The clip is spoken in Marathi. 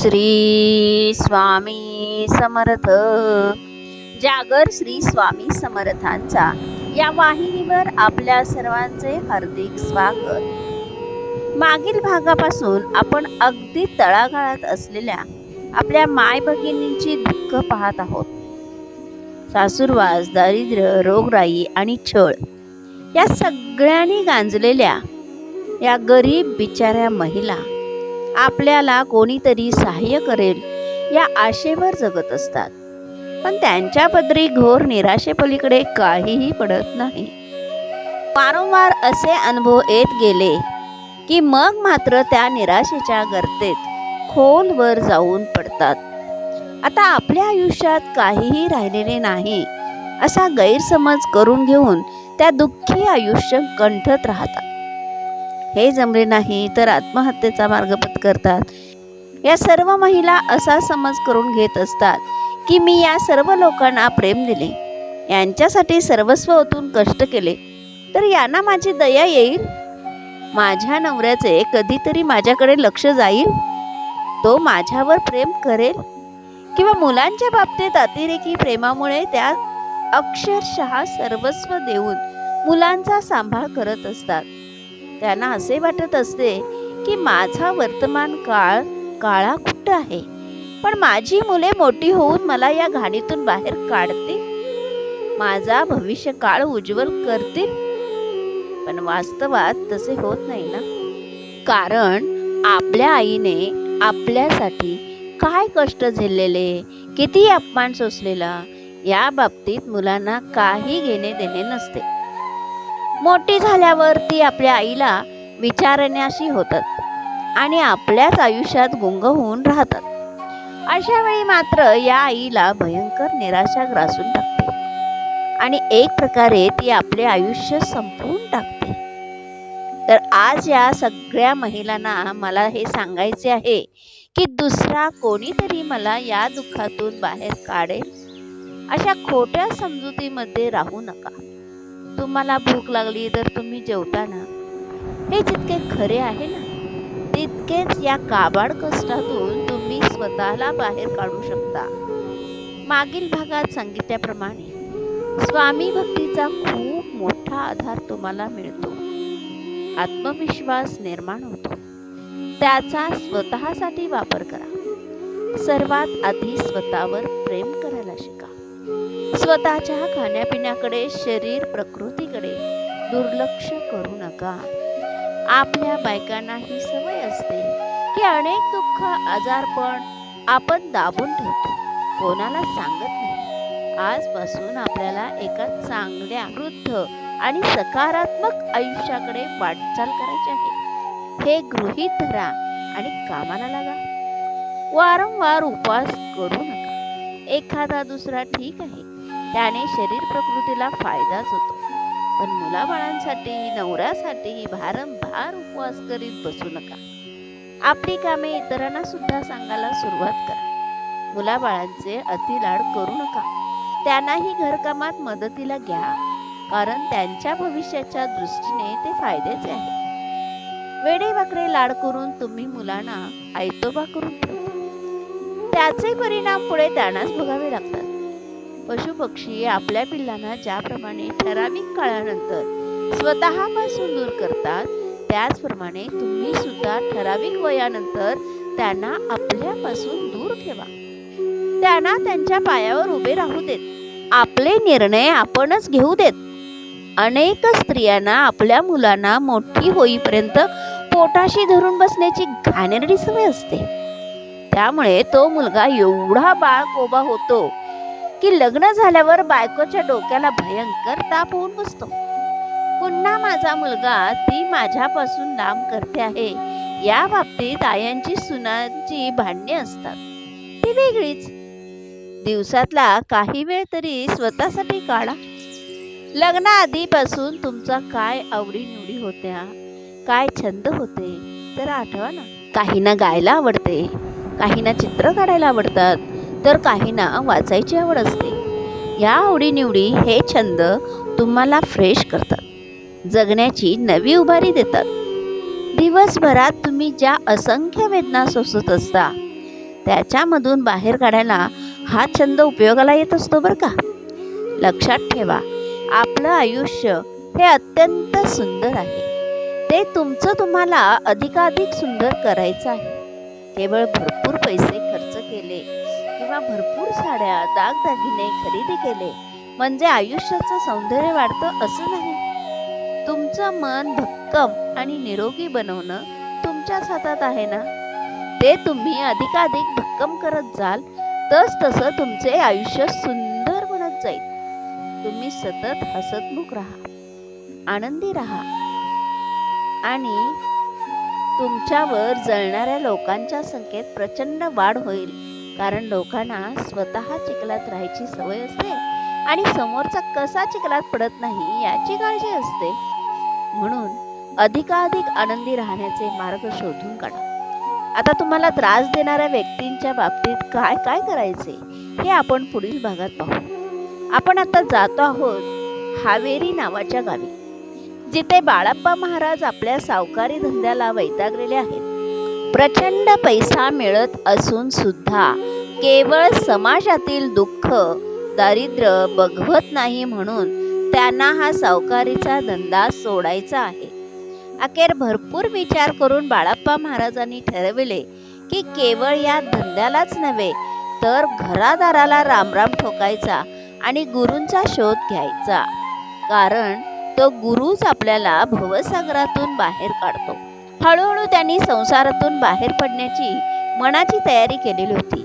श्री स्वामी समर्थ. जागर श्री स्वामी समर्थांचा या वाहिनीवर आपल्या सर्वांचे हार्दिक स्वागत. मागील भागापासून आपण अगदी तळागाळात असलेल्या आपल्या माय भगिनींची दुःख पाहत आहोत. सासूरवास दारिद्र्य रोगराई आणि छळ या सगळ्यांनी गांजलेल्या या गरीब बिचाऱ्या महिला आपल्याला कोणीतरी सहाय्य करेल या आशेवर जगत असतात. पण त्यांच्या पदरी घोर निराशेपलीकडे काहीही पडत नाही. वारंवार असे अनुभव येत गेले की मग मात्र त्या निराशेच्या गर्तेत खोलवर जाऊन पडतात. आता आपल्या आयुष्यात काहीही राहिलेले नाही असा गैरसमज करून घेऊन त्या दुःखी आयुष्य कंठत राहतात. हे जमले नाही तर आत्महत्येचा मार्ग पत्करतात. या सर्व महिला असा समज करून घेत असतात की मी या सर्व लोकांना प्रेम दिले. यांच्यासाठी सर्वस्व ओतून कष्ट केले. तर यांना माझी दया येईल? माझ्या नवऱ्याचे कधीतरी माझ्याकडे लक्ष जाईल? तो माझ्यावर प्रेम करेल? किंवा मुलांच्या बाबतीत अतिरेकी प्रेमामुळे त्या अक्षरशः सर्वस्व देऊन मुलांचा सांभाळ करत असतात? त्यांना असे वाटत असते की माझा वर्तमान काळ काळा कुठं आहे? पण माझी मुले मोठी होऊन मला या घाणीतून बाहेर काढतील? माझा भविष्य काळ उज्ज्वल करतील? पण वास्तवात तसे होत नाही ना? कारण आपल्या आईने आपल्यासाठी काय कष्ट झेललेले किती अपमान सोसलेला या बाबतीत मुलांना काही घेणे देणे नसते. मोठी झाल्यावर ती आपल्या आईला विचारण्याशी होतात आणि आपल्याच आयुष्यात गुंग होऊन राहतात. अशा वेळी मात्र या आईला भयंकर निराशा ग्रासून टाकते आणि एक प्रकारे ती आपले आयुष्य संपवून टाकते. तर आज या सगळ्या महिलांना मला हे सांगायचे आहे की दुसरा कोणीतरी मला या दुःखातून बाहेर काढेल? अशा खोट्या समजुतीमध्ये राहू नका. तुम्हाला भूक लागली तर तुम्ही जेवता ना. हे जितके खरे आहे ना तितकेच या काबाड कष्टातून तुम्ही स्वतःला बाहेर काढू शकता. मागील भागात सांगितल्याप्रमाणे स्वामी भक्तीचा खूप मोठा आधार तुम्हाला मिळतो. आत्मविश्वास निर्माण होतो. त्याचा स्वतःसाठी वापर करा. सर्वात आधी स्वतःवर प्रेम करा. स्वतःच्या खाण्यापिण्याकडे शरीर प्रकृतीकडे दुर्लक्ष करू नका. आपल्या बायकांना ही सवय असते की अनेक दुःख आजारपण आपण दाबून ठेवतो. कोणाला सांगत नाही. आजपासून आपल्याला एका चांगल्या वृद्ध आणि सकारात्मक आयुष्याकडे वाटचाल करायची आहे. हे गृहीत धरा आणि कामाला लागा. वारंवार उपास करू नका. एखादा दुसरा ठीक आहे. त्याने शरीर प्रकृतीला फायदाच होतो. पण मुलाबाळांसाठी नवऱ्यासाठी भारंभार उपवास करीत बसू नका. आपली कामे इतरांना सुद्धा सांगायला सुरुवात करा. मुलाबाळांचे अतिलाड करू नका. त्यांनाही घरकामात मदतीला घ्या. कारण त्यांच्या भविष्याच्या दृष्टीने ते फायद्याचे आहे. वेडे वाकडे लाड करून तुम्ही मुलांना आयतोबा करून त्याचे परिणाम पुढे त्यांनाच भोगावे लागतात. पशुपक्षी आपल्या पिल्लांना ज्याप्रमाणे ठराविक काळानंतर स्वतःपासून दूर करतात त्याचप्रमाणे तुम्ही सुद्धा ठराविक वयानंतर त्यांना आपल्यापासून दूर ठेवा. त्यांना त्यांच्या पायावर उभे राहू देत. आपले निर्णय आपणच घेऊ देत. अनेक स्त्रियांना आपल्या मुलांना मोठी होईपर्यंत पोटाशी धरून बसण्याची घाणेरडी सवय असते. त्यामुळे तो मुलगा एवढा बाळ कोबा होतो की लग्न झाल्यावर बायकोच्या डोक्याला भयंकर ताप होऊन बसतो. पुन्हा माझा मुलगा ती माझ्यापासून लांब करते आहे. या बाबतीत आयांची सुनांची भांडणे असतात. ती वेगळीच. दिवसातला काही वेळ तरी स्वतःसाठी काढा. लग्नाआधीपासून तुमचा काय आवडीनिवडी होत्या? काय छंद होते? तर आठवा ना. काहींना गायला आवडते. काहींना चित्र काढायला आवडतात. तर काहींना वाचायची आवड असते. या आवडीनिवडी हे छंद तुम्हाला फ्रेश करतात. जगण्याची नवी उभारी देतात. दिवसभरात तुम्ही ज्या असंख्य वेदना सोसत असता त्याच्यामधून बाहेर काढायला हा छंद उपयोगाला येत असतो बरं का? लक्षात ठेवा आपलं आयुष्य हे अत्यंत सुंदर आहे. ते तुमचं तुम्हाला अधिकाधिक सुंदर करायचं आहे. केवळ भरपूर पैसे खर्च केले किंवा भरपूर साड्या दागदागिने खरेदी केले म्हणजे आयुष्याचं सौंदर्य वाढतं असं नाही. तुमचं मन भक्कम आणि निरोगी बनवणं तुमच्याच हातात आहे ना? ते तुम्ही अधिकाधिक भक्कम करत जाल तस तसं तुमचे आयुष्य सुंदर बनत जाईल. तुम्ही सतत हसतमुख राहा आनंदी राहा. आणि तुमच्यावर जळणाऱ्या लोकांच्या संख्येत प्रचंड वाढ होईल. कारण लोकांना स्वतः चिखलात राहायची सवय असते आणि समोरचा कसा चिखलात पडत नाही याची काळजी असते. म्हणून अधिकाधिक आनंदी राहण्याचे मार्ग शोधून काढा. आता तुम्हाला त्रास देणाऱ्या व्यक्तींच्या बाबतीत काय काय करायचे हे आपण पुढील भागात पाहू. आपण आता जातो आहोत हावेरी नावाच्या गावी जिथे बाळाप्पा महाराज आपल्या सावकारी धंद्याला वैतागलेले आहेत. प्रचंड पैसा मिळत असून सुद्धा केवळ समाजातील दुःख दारिद्र्य बघवत नाही म्हणून त्यांना हा सावकारीचा धंदा सोडायचा आहे. अखेर भरपूर विचार करून बाळाप्पा महाराजांनी ठरविले की केवळ या धंद्यालाच नव्हे तर घरादाराला रामराम ठोकायचा आणि गुरूंचा शोध घ्यायचा. कारण तो गुरुच आपल्याला भवसागरातून बाहेर काढतो. हळूहळू त्यांनी संसारातून बाहेर पडण्याची मनाची तयारी केलेली होती.